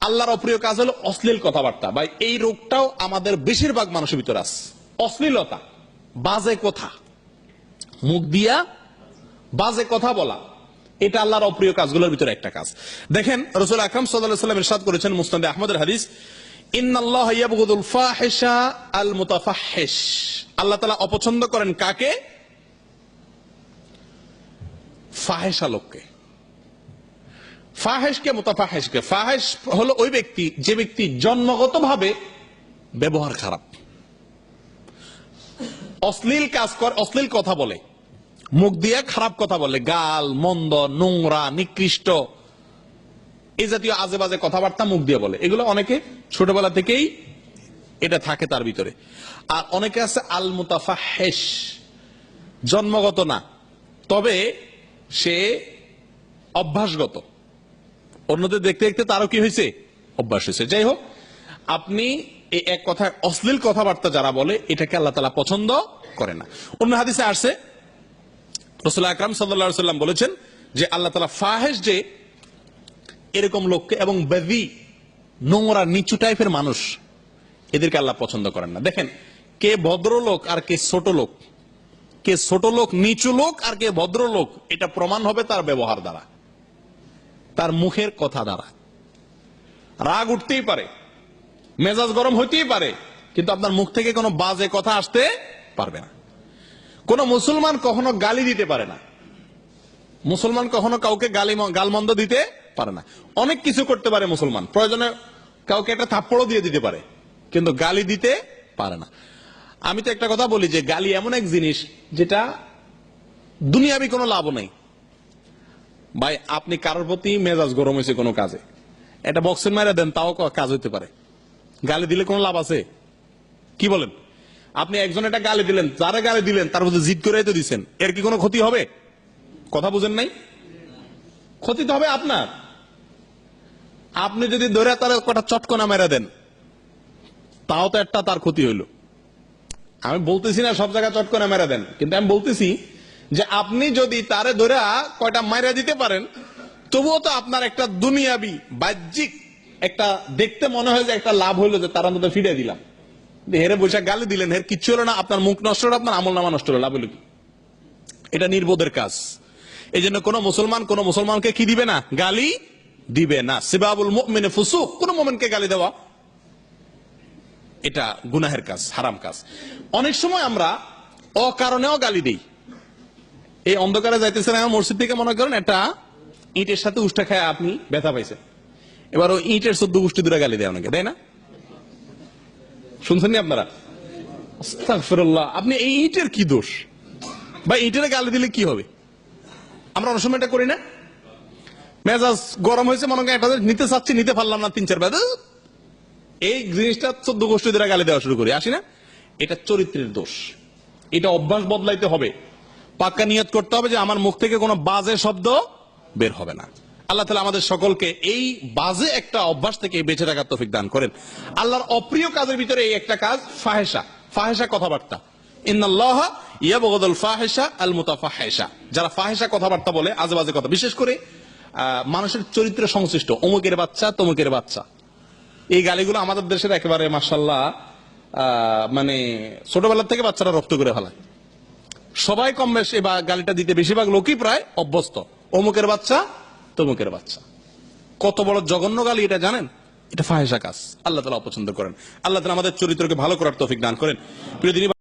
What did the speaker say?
আল্লাহর অপ্রিয় কাজ হলো অশ্লীল কথাবার্তা। বা এই রোগটাও আমাদের বেশিরভাগ মানুষের ভিতরে আছে। অশ্লীলতা, বাজে কথা। মুখ দিয়া বাজে কথা বলা, এটা আল্লাহর অপ্রিয় কাজগুলোর ভিতরে একটা কাজ। দেখেন, রসুল আকরাম সাল্লাহ সাল্লাম ইরশাদ করেছেন মুস্তাদে আহমদের হাদিস আল্লাহ তাআলা অপছন্দ করেন কাকে? ফাহেসা লোককে। ফাহেসকে মোতাফাহেসকে ফাহেস হলো ওই ব্যক্তি, যে ব্যক্তি জন্মগতভাবে ব্যবহার খারাপ। অশ্লীল কাজ কর, অশ্লীল কথা বলে। মুখ দিয়ে খারাপ কথা বলে। গাল, মন্দ, নোংরা, নিকৃষ্ট। এই জাতীয় আজে বাজে কথাবার্তা মুখ দিয়ে বলে। এগুলো অনেকে ছোটবেলা থেকেই এটা থাকে তার ভিতরে। আর অনেকে আছে আল মুতাফাহেস জন্মগত না। তবে সে অভ্যাসগত। অন্যদের দেখতে দেখতে তারও কি হয়েছে? অভ্যাস হয়েছে। যাই হোক, আপনি এই এক কথায় অশ্লীল কথাবার্তা যারা বলে, এটাকে আল্লাহ তালা পছন্দ করে না। অন্য হাদিসে আসছে, রসুল আকরাম সাল্লা সাল্লাম বলেছেন যে আল্লাহ তালা ফাহেস যে এরকম লোককে এবং বেদি, নোংরা, নিচু টাইপের মানুষ, এদেরকে আল্লাহ পছন্দ করেন না। দেখেন, কে ভদ্রলোক আর কে ছোট লোক, কে ছোট লোক, নিচু লোক আর কে ভদ্রলোক, এটা প্রমাণ হবে তার ব্যবহার দ্বারা। তার মুখের কথা দ্বারা। রাগ উঠতেই পারে, মেজাজ গরম হইতেই পারে, কিন্তু আপনার মুখ থেকে কোনো বাজে কথা আসতে পারবে না। কোন মুসলমান কখনো গালি দিতে পারে না। মুসলমান কখনো কাউকে গালি গালমন্দ দিতে পারে না। অনেক কিছু করতে পারে মুসলমান। প্রয়োজনে কাউকে একটা থাপ্পড়ও দিয়ে দিতে পারে, কিন্তু গালি দিতে পারে না। আমি তো একটা কথা বলি যে গালি এমন এক জিনিস যেটা দুনিয়াবি কোনো লাভ নেই। ভাই, আপনি কারোর প্রতি মেজাজ গরম হয়েছে কোনো কাজে? এটা বক্সের মারা দেন, তাও কাজ হইতে পারে। গালি দিলে কোনো লাভ আছে? কি বলেন? আপনি একজন একটা গালি দিলেন, যারা গালি দিলেন, তার মধ্যে জিদ করে তো দিচ্ছেন এর কি কোনো ক্ষতি হবে? কথা বুঝেন নাই? ক্ষতি তো হবে আপনার। আপনি যদি ধরে তার কটা চটকনা মেরা দেন, তাও তো একটা তার ক্ষতি হইল। আমি বলতেছি না সব জায়গায় চটকনা মেরা দেন, কিন্তু আমি বলতেছি যে আপনি যদি তারে ধরে কয়টা মাইরা দিতে পারেন, তবুও তো আপনার একটা দুনিয়াবি, বাহ্যিক একটা দেখতে মনে হয় যে একটা লাভ হইল যে তার অন্তত ফিরে দিলাম। হেরে বসে গালি দিলেন, হের কিচ্ছু হলো না, আপনার মুখ নষ্ট হলো, আপনার আমল নামা নষ্ট হলো, লাভ হলো কি? এটা নির্বোধের কাজ। এই জন্য কোন মুসলমান কোন মুসলমানকে কি দিবে না? গালি দিবে না। সিবাবুল মুমিনে ফুসুক, কোন মোমেনকে গালি দেওয়া। এটা গুনাহের কাজ, হারাম কাজ। অনেক সময় আমরা অকারণেও গালি দেই। এই অন্ধকারে যাইতেছেন আমার মসজিদ থেকে মনে করেন একটা ইটের সাথে উষ্টা খায় আপনি, ব্যথা পাইছেন এবার ওই ইটের সদ্য উষ্টি দূরে গালি দেয় অনেকে, তাই না? শুনছেন আপনারা? আপনি এই ইটের কি দোষ? বা ইটের গালি দিলে কি হবে? আমরা অনেক সময় এটা করি না। মেজাজ গরম হয়েছে, মনে করেন একটা নিতে চাচ্ছি, নিতে পারলাম না তিন, চার বেদা এই জিনিসটা চোদ্দ গোষ্ঠী দ্বারা গালি দেওয়া শুরু করি। আসি না? এটা চরিত্রের দোষ। এটা অভ্যাস বদলাইতে হবে। পাক্কা নিয়ত করতে হবে যে আমার মুখ থেকে কোনো বাজে শব্দ বের হবে না। আল্লাহ তালা আমাদের সকলকে এই বাজে একটা অভ্যাস থেকে বেঁচে থাকার তৌফিক দান করেন। আল্লাহর অপ্রিয় কাজের ভিতরে এই একটা কাজ ফাহেসা ফাহেসা কথাবার্তা। ইন্নাল্লাহ ইয়াবগদুল ফাহেসা আল মুতাফাহেসা যারা ফাহেসা কথাবার্তা বলে, আজে বাজে কথা। বিশেষ করে মানুষের চরিত্র সংশ্লিষ্ট। অমুকের বাচ্চা, তমুকের বাচ্চা। এই গালিগুলো আমাদের দেশের একেবারে মার্শাল্লাহ মানে ছোটবেলা থেকে বাচ্চারা রপ্ত করে ফেলায়। সবাই কম বেশ বা- গালিটা দিতে বেশিরভাগ লোকই প্রায় অভ্যস্ত। অমুকের বাচ্চা, তমুকের বাচ্চা। কত বড় জঘন্য গালি এটা জানেন? এটা ফাহেসা কাজ। আল্লাহ তালা অপছন্দ করেন। আল্লাহ তালা আমাদের চরিত্রকে ভালো করার তৌফিক দান করেন। প্রিয় দিনী